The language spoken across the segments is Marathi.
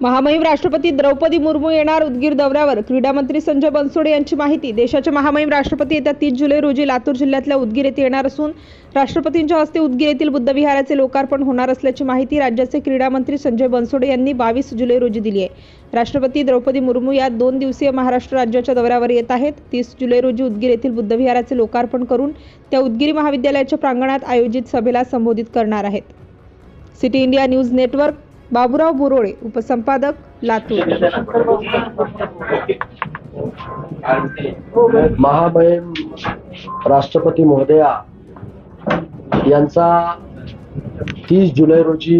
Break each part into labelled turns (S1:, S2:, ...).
S1: महामहिम राष्ट्रपती द्रौपदी मुर्मू येणार उदगीर दौऱ्यावर. क्रीडा मंत्री संजय बनसोडे यांची माहिती. देशाचे महामहिम राष्ट्रपती येत्या तीस जुलै रोजी लातूर जिल्ह्यातल्या उदगीर येथे येणार असून राष्ट्रपतींच्या हस्ते उदगीर येथील बुद्धविहाराचे लोकार्पण होणार असल्याची माहिती राज्याचे क्रीडा मंत्री संजय बनसोडे यांनी बावीस जुलै रोजी दिली आहे. राष्ट्रपती द्रौपदी मुर्मू या दोन दिवसीय महाराष्ट्र राज्याच्या दौऱ्यावर येत आहेत. तीस जुलै रोजी उदगीर येथील बुद्धविहाराचे लोकार्पण करून त्या उदगीरी महाविद्यालयाच्या प्रांगणात आयोजित सभेला संबोधित करणार आहेत. City India news network Baburao Borole उपसंपादक Latur.
S2: महामहिम राष्ट्रपती महोदया यांचा तीस जुलै रोजी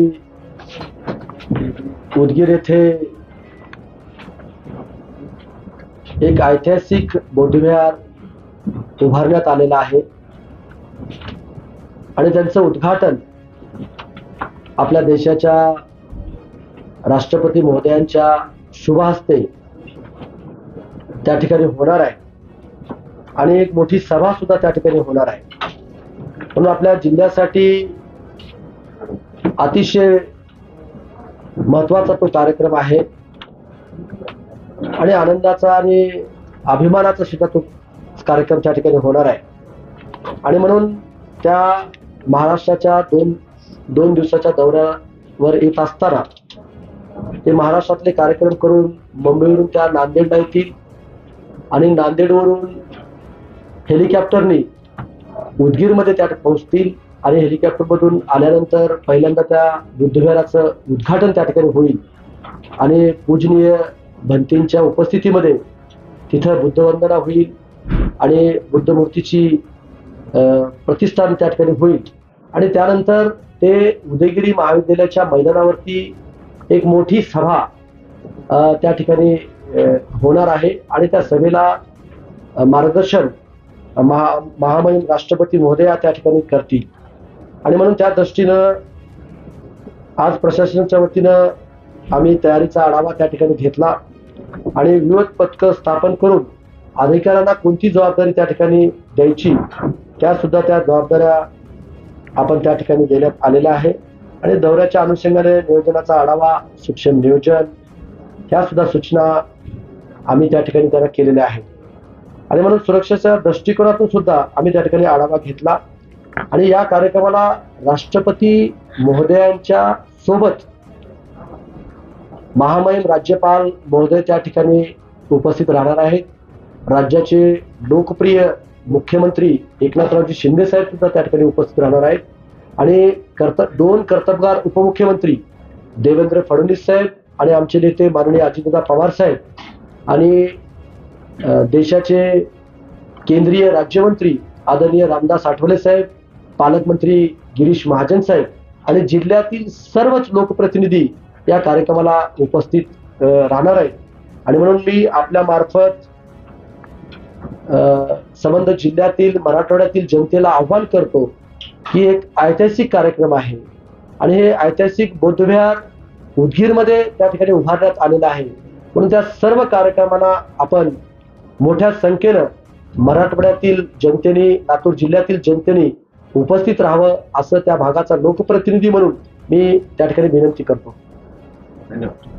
S2: उदगीर येथे एक ऐतिहासिक बौद्धविहार उभारण्यात आलेला आहे. आणि त्यांचं उद्घाटन आपल्या देशाच्या राष्ट्रपती महोदयांच्या शुभ हस्ते त्या ठिकाणी होणार आहे. आणि एक मोठी सभा सुद्धा त्या ठिकाणी होणार आहे. म्हणून आपल्या जिल्ह्यासाठी अतिशय महत्त्वाचा तो कार्यक्रम आहे. आणि आनंदाचा आणि अभिमानाचा सुद्धा तो कार्यक्रम त्या ठिकाणी होणार आहे. आणि म्हणून त्या महाराष्ट्राच्या दोन दोन दिवसाच्या दौऱ्यावर येत असताना ते महाराष्ट्रातले कार्यक्रम करून मुंबईवरून त्या नांदेडला येतील आणि नांदेडवरून हेलिकॉप्टरनी उदगीरमध्ये त्या पोहोचतील आणि हेलिकॉप्टरमधून आल्यानंतर पहिल्यांदा त्या बुद्धविहाराचं उद्घाटन त्या ठिकाणी होईल. आणि पूजनीय भंतींच्या उपस्थितीमध्ये तिथं बुद्धवंदना होईल आणि बुद्धमूर्तीची प्रतिष्ठान त्या ठिकाणी होईल. आणि त्यानंतर ते उदयगिरी महाविद्यालयाच्या मैदानावरती एक मोठी सभा त्या ठिकाणी होणार आहे. आणि त्या सभेला मार्गदर्शन महा महामहिम राष्ट्रपती महोदया त्या ठिकाणी करतील. आणि म्हणून त्या दृष्टीनं आज प्रशासनाच्या वतीनं आम्ही तयारीचा आढावा त्या ठिकाणी घेतला. आणि विविध पथकं स्थापन करून अधिकाऱ्यांना कोणती जबाबदारी त्या ठिकाणी द्यायची त्यासुद्धा त्या जबाबदाऱ्या आपण त्या ठिकाणी देण्यात आलेल्या आहे. आणि दौऱ्याच्या अनुषंगाने नियोजनाचा आढावा शिक्षण नियोजन ह्या सुद्धा सूचना आम्ही त्या ठिकाणी त्यांना केलेल्या आहेत. आणि म्हणून सुरक्षेच्या दृष्टिकोनातून सुद्धा आम्ही त्या ठिकाणी आढावा घेतला. आणि या कार्यक्रमाला राष्ट्रपती महोदयांच्या सोबत महामहिम राज्यपाल महोदय त्या ठिकाणी उपस्थित राहणार आहेत. राज्याचे लोकप्रिय मुख्यमंत्री एकनाथरावजी शिंदे साहेब सुद्धा त्या ठिकाणी उपस्थित राहणार आहेत. आणि कर्त दोन कर्तबगार उपमुख्यमंत्री देवेंद्र फडणवीस साहेब आणि आमचे नेते माननीय अजितदादा पवार साहेब आणि देशाचे केंद्रीय राज्यमंत्री आदरणीय रामदास आठवले साहेब पालकमंत्री गिरीश महाजन साहेब आणि जिल्ह्यातील सर्वच लोकप्रतिनिधी या कार्यक्रमाला उपस्थित राहणार आहेत. आणि म्हणून मी आपल्या मार्फत संबंध जिल्ह्यातील मराठवाड्यातील जनतेला आव्हान करतो की एक ऐतिहासिक कार्यक्रम आहे. आणि हे ऐतिहासिक बौद्धविहार उदगीरमध्ये त्या ठिकाणी उभारण्यात आलेलं आहे. म्हणून त्या सर्व कार्यक्रमांना आपण मोठ्या संख्येनं मराठवाड्यातील जनतेने लातूर जिल्ह्यातील जनतेने उपस्थित राहावं असं त्या भागाचा लोकप्रतिनिधी म्हणून मी त्या ठिकाणी विनंती करतो.
S3: धन्यवाद.